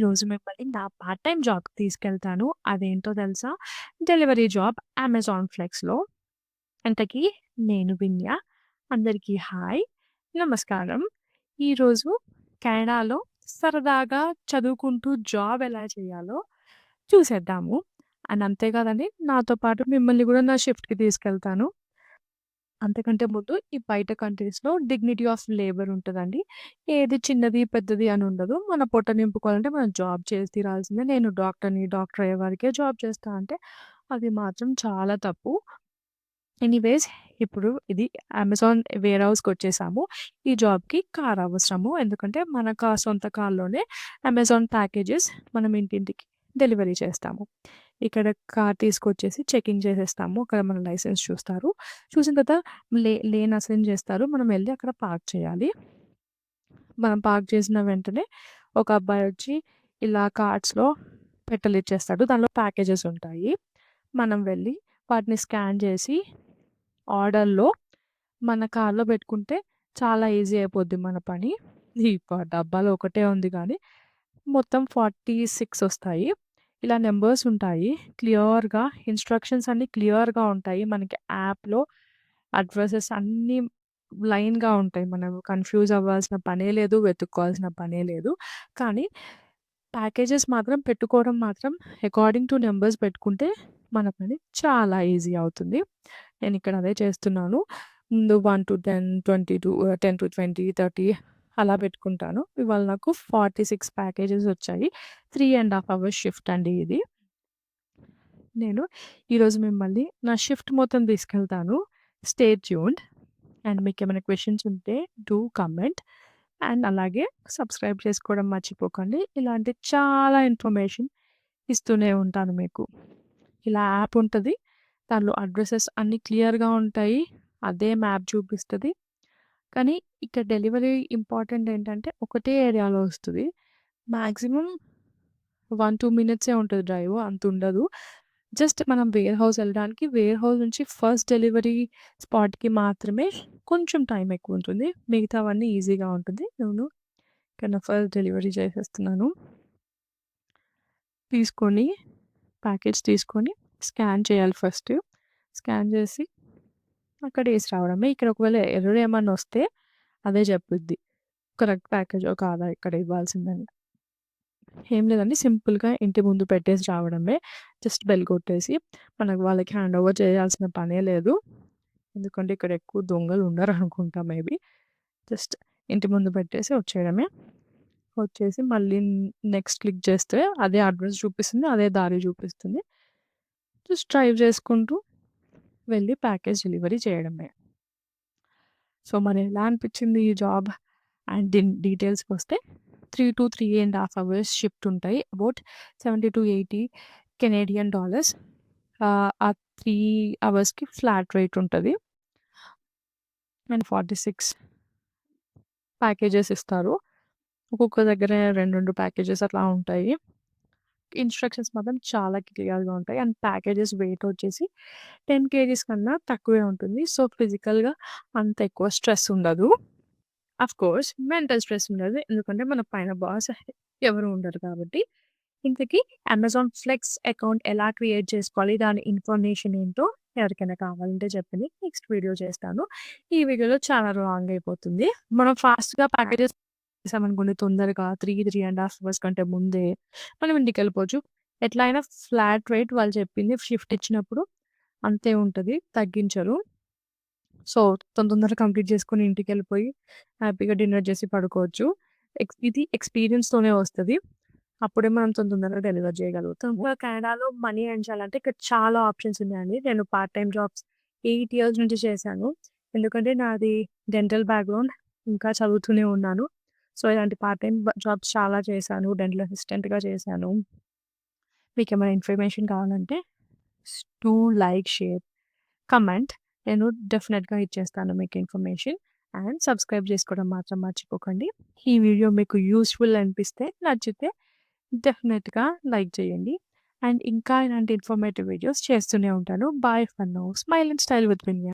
ఈరోజు మిమ్మల్ని నా పార్ట్ టైం జాబ్‌కి తీసుకెళ్తాను. అదేంటో తెలుసా? డెలివరీ జాబ్ అమెజాన్ ఫ్లెక్స్‌లో. ఇంతకీ నేను విన్య. అందరికీ హాయ్. నమస్కారం. ఈరోజు కెనడాలో సరదాగా చదువుకుంటూ జాబ్ ఎలా చేయాలో చూసేద్దాము. అండ్ అంతే కాదండి నాతో పాటు మిమ్మల్ని కూడా నా షిఫ్ట్‌కి తీసుకెళ్తాను. అంతకంటే ముందు ఈ బయట కంట్రీస్‌లో డిగ్నిటీ ఆఫ్ లేబర్ ఉంటదండి. ఏది చిన్నది, పెద్దది అని ఉండదు. మన పొట్ట నింపుకోవాలంటే మనం జాబ్ చేసి తీరాల్సిందే. నేను డాక్టర్‌ని, డాక్టర్ అయ్యే వరకే జాబ్ చేస్తా అంటే అది మాత్రం చాలా తప్పు. ఎనీవేస్ ఇప్పుడు ఇది అమెజాన్ వేర్ హౌస్‌కొచ్చేసాము. ఈ జాబ్‌కి కార్ అవసరము. ఎందుకంటే మన కా సొంత కార్‌లోనే అమెజాన్ ప్యాకేజెస్ మనం ఇంటింటికి డెలివరీ చేస్తాము. ఇక్కడ కార్ తీసుకొచ్చేసి చెకింగ్ చేసేస్తాము. అక్కడ మన లైసెన్స్ చూస్తారు. చూసిన తర్వాత లే లేన్ అసైన్ చేస్తారు. మనం వెళ్ళి అక్కడ పార్క్ చేయాలి. మనం పార్క్ చేసిన వెంటనే ఒక అబ్బాయి వచ్చి ఇలా కార్ట్స్‌లో పెట్టలిచ్చేస్తాడు దానిలో ప్యాకేజెస్ ఉంటాయి. మనం వెళ్ళి వాటిని స్కాన్ చేసి ఆర్డర్‌లో మన కార్‌లో పెట్టుకుంటే చాలా ఈజీ అయిపోద్ది మన పని. ఈ డబ్బాలో ఒకటే ఉంది కానీ మొత్తం 46 వస్తాయి. ఇలా నంబర్స్ ఉంటాయి. క్లియర్‌గా ఇన్‌స్ట్రక్షన్స్ అన్నీ క్లియర్‌గా ఉంటాయి. మనకి యాప్‌లో అడ్రెసెస్ అన్నీ లైన్‌గా ఉంటాయి. మనం కన్‌ఫ్యూజ్ అవ్వాల్సిన పనే లేదు. వెతుక్కోవాల్సిన పనే లేదు. కానీ ప్యాకేజెస్ మాత్రం పెట్టుకోవడం మాత్రం అకార్డింగ్ టు నంబర్స్ పెట్టుకుంటే మన పని చాలా ఈజీ అవుతుంది. నేనిక్కడ అదే చేస్తున్నాను. ముందు 1-10, 22 ఆహ్, 10-20, 30 అలా పెట్టుకుంటాను. ఇవాళ నాకు 46 ప్యాకేజెస్ వచ్చాయి. Three and half hours shift అండి ఇది. నేను ఈరోజు మిమ్మల్ని నా షిఫ్ట్ మొత్తం తీసుకెళ్తాను. Stay tuned. అండ్ మీకు ఏమైనా క్వశ్చన్స్ ఉంటే డూ కమెంట్ అండ్ అలాగే సబ్స్క్రైబ్ చేసుకోవడం మర్చిపోకండి. ఇలాంటి చాలా ఇన్ఫర్మేషన్ ఇస్తూనే ఉంటాను మీకు. ఇలా యాప్ ఉంటుంది దానిలో అడ్రస్సెస్ అన్నీ క్లియర్‌గా ఉంటాయి. అదే మ్యాప్ చూపిస్తుంది కానీ ఇక్కడ డెలివరీ ఇంపార్టెంట్ ఏంటంటే ఒకటే ఏరియాలో వస్తది. మాక్సిమం 1, 2 మినిట్సే ఉంటది డ్రైవ్ అంతుండదు. జస్ట్ మనం వేర్ హౌస్ ఎళ్ళడానికి వేర్ హౌస్ నుంచి ఫస్ట్ డెలివరీ స్పాట్‌కి మాత్రమే కొంచెం టైం ఎక్కువుంటుంది. మిగతావన్నీ ఈజీగా ఉంటుంది. నేను ఇక్కడ నా ఫస్ట్ డెలివరీ చేసేస్తున్నాను. తీసుకొని ప్యాకేజ్ తీసుకొని స్కాన్ చేయాలి ఫస్ట్. స్కాన్ చేసి అక్కడ వేసి రావడమే. ఇక్కడ ఒకవేళ ఎర్రర్ ఏమన్నా వస్తే అదే చెప్పుద్ది. కరెక్ట్ ప్యాకేజో కాదా ఇక్కడ ఇవ్వాల్సిందని. ఏం లేదండి సింపుల్‌గా ఇంటి ముందు పెట్టేసి రావడమే. జస్ట్ బెల్ కొట్టేసి మనకు వాళ్ళకి హ్యాండ్ ఓవర్ చేయాల్సిన పనే లేదు. ఎందుకంటే ఇక్కడ ఎక్కువ దొంగలు ఉండరు అనుకుంటా మేబీ. జస్ట్ ఇంటి ముందు పెట్టేసి వచ్చేయడమే. వచ్చేసి మళ్ళీ నెక్స్ట్ క్లిక్ చేస్తే అదే అడ్రస్ చూపిస్తుంది. అదే దారి చూపిస్తుంది. జస్ట్ డ్రైవ్ చేసుకుంటూ వెళ్ళి ప్యాకేజ్ డెలివరీ చేయడమే. సో మరి ఎలా అనిపించింది ఈ జాబ్? అండ్ దీని డీటెయిల్స్‌కొస్తే 3-3 ½ అవర్స్ షిఫ్ట్ ఉంటాయి. About 70-80 Canadian dollars. ఆహ్, ఆ 3 అవర్స్‌కి ఫ్లాట్ రేట్ ఉంటది. అండ్ 46 ప్యాకేజెస్ ఇస్తారు. ఒక్కొక్క దగ్గర 2, 2 ప్యాకేజెస్ అట్లా ఉంటాయి. ఇన్‌స్ట్రక్షన్స్ మాత్రం చాలా క్లియర్‌గా ఉంటాయి. అండ్ ప్యాకేజెస్ వెయిట్ వచ్చేసి 10 కేజీస్ కన్నా తక్కువే ఉంటుంది. సో ఫిజికల్‌గా అంత ఎక్కువ స్ట్రెస్ ఉండదు. ఆఫ్‌కోర్స్ మెంటల్ స్ట్రెస్ ఉండదు. ఎందుకంటే మన పైన బాస్ ఎవరు ఉండరు కాబట్టి. ఇంతకీ అమెజాన్ ఫ్లెక్స్ అకౌంట్ ఎలా క్రియేట్ చేసుకోవాలి? దాని ఇన్ఫర్మేషన్ ఏంటో ఎవరికైనా కావాలంటే చెప్పండి. నెక్స్ట్ వీడియో చేస్తాను. ఈ వీడియోలో చాలా లాంగ్ అయిపోతుంది. మనం ఫాస్ట్‌గా ప్యాకేజెస్ చేసామనుకోండి తొందరగా 3, 3 ½ అవర్స్ కంటే ముందే మనం ఇంటికెళ్ళిపోవచ్చు. ఎట్లా అయినా ఫ్లాట్ రేట్ వాళ్ళు చెప్పింది షిఫ్ట్ ఇచ్చినప్పుడు అంతే ఉంటది. తగ్గించరు. సో తొందర తొందరగా కంప్లీట్ చేసుకొని ఇంటికెళ్ళిపోయి హ్యాపీగా డిన్నర్ చేసి పడుకోవచ్చు. ఎక్స్ ఇది ఎక్స్‌పీరియన్స్‌తోనే వస్తది. అప్పుడే మనం తొందర తొందరగా డెలివర్ చేయగలుగుతాం. ఇంకా కెనడాలో మనీ ఎర్న్ చేయాలంటే ఇక్కడ చాలా ఆప్షన్స్ ఉన్నాయండి. నేను పార్ట్ టైమ్ జాబ్స్ 8 ఇయర్స్ నుంచి చేశాను. ఎందుకంటే నాది డెంటల్ బ్యాక్‌గ్రౌండ్. ఇంకా చదువుతూనే ఉన్నాను. సో ఇలాంటి పార్ట్ టైమ్ జాబ్స్ చాలా చేశాను. డెంటల్ అసిస్టెంట్‌గా చేశాను. మీకేమైనా ఇన్ఫర్మేషన్ కావాలంటే to do like, share, comment. నేను డెఫినిట్‌గా ఇచ్చేస్తాను మీకు ఇన్ఫర్మేషన్. అండ్ సబ్స్క్రైబ్ చేసుకోవడం మాత్రం మర్చిపోకండి. ఈ వీడియో మీకు యూజ్‌ఫుల్ అనిపిస్తే నచ్చితే డెఫినిట్‌గా లైక్ చేయండి. అండ్ ఇంకా ఇలాంటి ఇన్ఫర్మేటివ్ వీడియోస్ చేస్తూనే ఉంటాను. Bye for now. Smile and style with Vinya.